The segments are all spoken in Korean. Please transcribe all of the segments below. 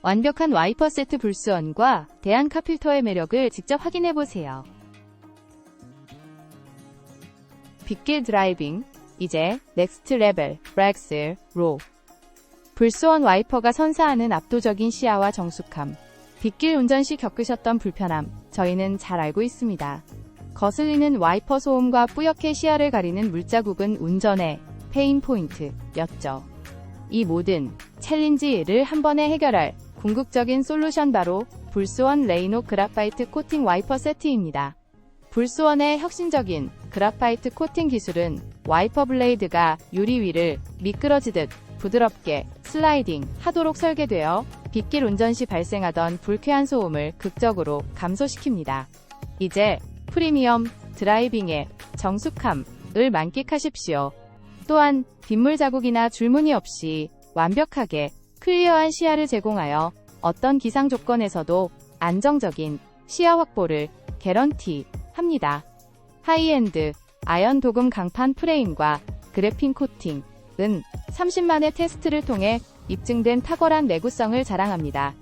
완벽한 와이퍼 세트 불수원과 대한카 필터의 매력을 직접 확인해보세요. 빗길 드라이빙, 이제 넥스트 레벨, 브렉스, 로. 불수원 와이퍼가 선사하는 압도적인 시야와 정숙함. 빗길 운전 시 겪으셨던 불편함, 저희는 잘 알고 있습니다. 거슬리는 와이퍼 소음과 뿌옇게 시야를 가리는 물자국은 운전의 페인 포인트였죠. 이 모든 챌린지를 한 번에 해결할 궁극적인 솔루션 바로 불스원 레이노 그라파이트 코팅 와이퍼 세트입니다. 불스원의 혁신적인 그라파이트 코팅 기술은 와이퍼 블레이드가 유리 위를 미끄러지듯 부드럽게 슬라이딩 하도록 설계되어 빗길 운전 시 발생하던 불쾌한 소음을 극적으로 감소시킵니다. 이제 프리미엄 드라이빙의 정숙함을 만끽하십시오. 또한 빗물 자국이나 줄무늬 없이 완벽하게 클리어한 시야를 제공하여 어떤 기상 조건에서도 안정적인 시야 확보를 개런티 합니다. 하이엔드 아연 도금 강판 프레임과 그래핀 코팅은 30만의 테스트를 통해 입증된 탁월한 내구성을 자랑합니다.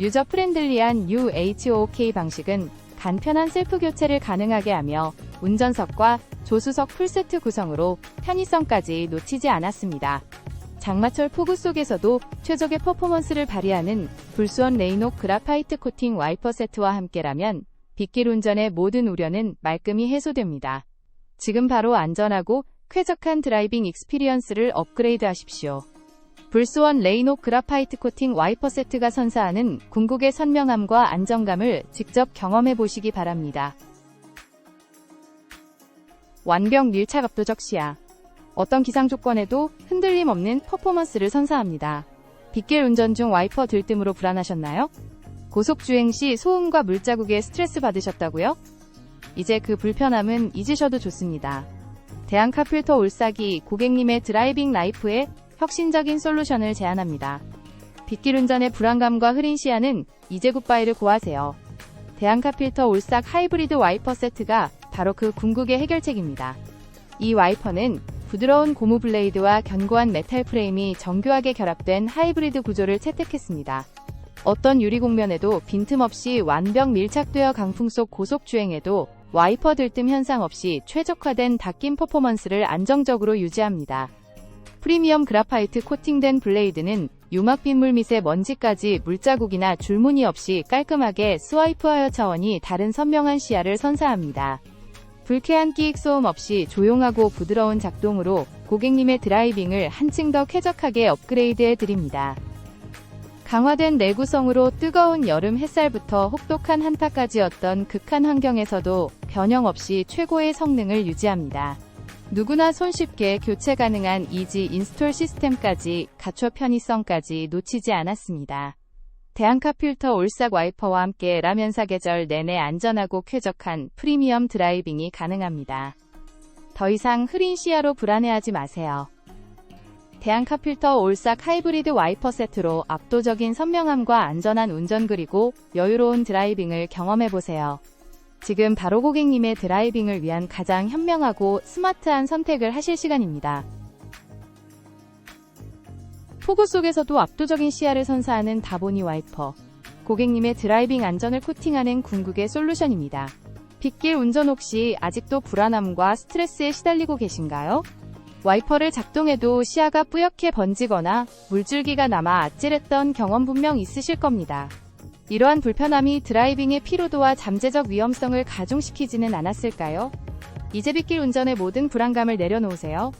유저 프렌들리한 UHOK 방식은 간편한 셀프 교체를 가능하게 하며 운전석과 조수석 풀세트 구성으로 편의성까지 놓치지 않았습니다. 장마철 폭우 속에서도 최적의 퍼포먼스를 발휘하는 불수원 레이노 그라파이트 코팅 와이퍼 세트와 함께라면 빗길 운전의 모든 우려는 말끔히 해소됩니다. 지금 바로 안전하고 쾌적한 드라이빙 익스피리언스를 업그레이드 하십시오. 불스원 레이노 그라파이트 코팅 와이퍼 세트가 선사하는 궁극의 선명함과 안정감을 직접 경험해 보시기 바랍니다. 완벽 밀착 압도적 시야. 어떤 기상 조건에도 흔들림 없는 퍼포먼스를 선사합니다. 빗길 운전 중 와이퍼 들뜸으로 불안하셨나요? 고속 주행 시 소음과 물자국에 스트레스 받으셨다고요? 이제 그 불편함은 잊으셔도 좋습니다. 대한카 필터 올싸기 고객님의 드라이빙 라이프에 혁신적인 솔루션을 제안합니다. 빗길 운전의 불안감과 흐린 시야는 이제 굿바이를 고하세요. 대한카 필터 올싹 하이브리드 와이퍼 세트가 바로 그 궁극의 해결책입니다. 이 와이퍼는 부드러운 고무 블레이드와 견고한 메탈 프레임이 정교하게 결합된 하이브리드 구조를 채택했습니다. 어떤 유리 곡면에도 빈틈없이 완벽 밀착되어 강풍 속 고속 주행에도 와이퍼 들뜸 현상 없이 최적화된 닦임 퍼포먼스를 안정적으로 유지합니다. 프리미엄 그라파이트 코팅된 블레이드는 유막 빗물 밑에 먼지까지 물자국이나 줄무늬 없이 깔끔하게 스와이프하여 차원이 다른 선명한 시야를 선사합니다. 불쾌한 끼익 소음 없이 조용하고 부드러운 작동으로 고객님의 드라이빙을 한층 더 쾌적하게 업그레이드해 드립니다. 강화된 내구성으로 뜨거운 여름 햇살부터 혹독한 한파까지였던 극한 환경에서도 변형 없이 최고의 성능을 유지합니다. 누구나 손쉽게 교체 가능한 이지 인스톨 시스템까지 갖춰 편의성까지 놓치지 않았습니다. 대한카 필터 올싹 와이퍼와 함께 라면 사계절 내내 안전하고 쾌적한 프리미엄 드라이빙이 가능합니다. 더 이상 흐린 시야로 불안해하지 마세요. 대한카 필터 올싹 하이브리드 와이퍼 세트로 압도적인 선명함과 안전한 운전 그리고 여유로운 드라이빙을 경험해보세요. 지금 바로 고객님의 드라이빙을 위한 가장 현명하고 스마트한 선택을 하실 시간입니다. 폭우 속에서도 압도적인 시야를 선사하는 다보니 와이퍼. 고객님의 드라이빙 안전을 코팅하는 궁극의 솔루션입니다. 빗길 운전 혹시 아직도 불안함과 스트레스에 시달리고 계신가요? 와이퍼를 작동해도 시야가 뿌옇게 번지거나 물줄기가 남아 아찔했던 경험 분명 있으실 겁니다. 이러한 불편함이 드라이빙의 피로도와 잠재적 위험성을 가중시키지는 않았을까요? 이제 빗길 운전의 모든 불안감을 내려놓으세요.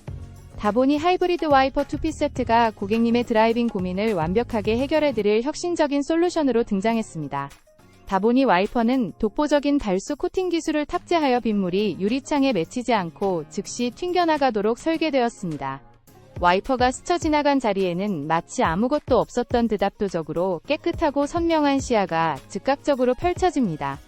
다보니 하이브리드 와이퍼 2피 세트가 고객님의 드라이빙 고민을 완벽하게 해결해드릴 혁신적인 솔루션으로 등장했습니다. 다보니 와이퍼는 독보적인 달수 코팅 기술을 탑재하여 빗물이 유리창에 맺히지 않고 즉시 튕겨나가도록 설계되었습니다. 와이퍼가 스쳐 지나간 자리에는 마치 아무것도 없었던 듯 압도적으로 깨끗하고 선명한 시야가 즉각적으로 펼쳐집니다.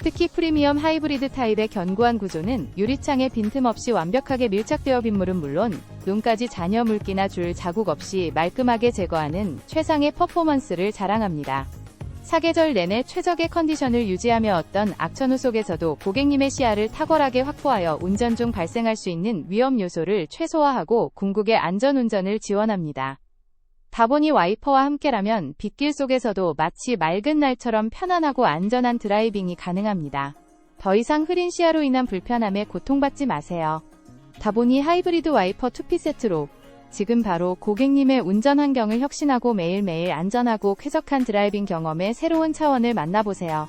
특히 프리미엄 하이브리드 타입의 견고한 구조는 유리창에 빈틈없이 완벽하게 밀착되어 빗물은 물론 눈까지 잔여 물기나 줄 자국 없이 말끔하게 제거하는 최상의 퍼포먼스를 자랑합니다. 사계절 내내 최적의 컨디션을 유지하며 어떤 악천후 속에서도 고객님의 시야를 탁월하게 확보하여 운전 중 발생할 수 있는 위험 요소를 최소화하고 궁극의 안전 운전을 지원합니다. 다보니 와이퍼와 함께라면 빗길 속에서도 마치 맑은 날처럼 편안하고 안전한 드라이빙이 가능합니다. 더 이상 흐린 시야로 인한 불편함에 고통받지 마세요. 다보니 하이브리드 와이퍼 2피 세트로 지금 바로 고객님의 운전 환경을 혁신하고 매일매일 안전하고 쾌적한 드라이빙 경험의 새로운 차원을 만나보세요.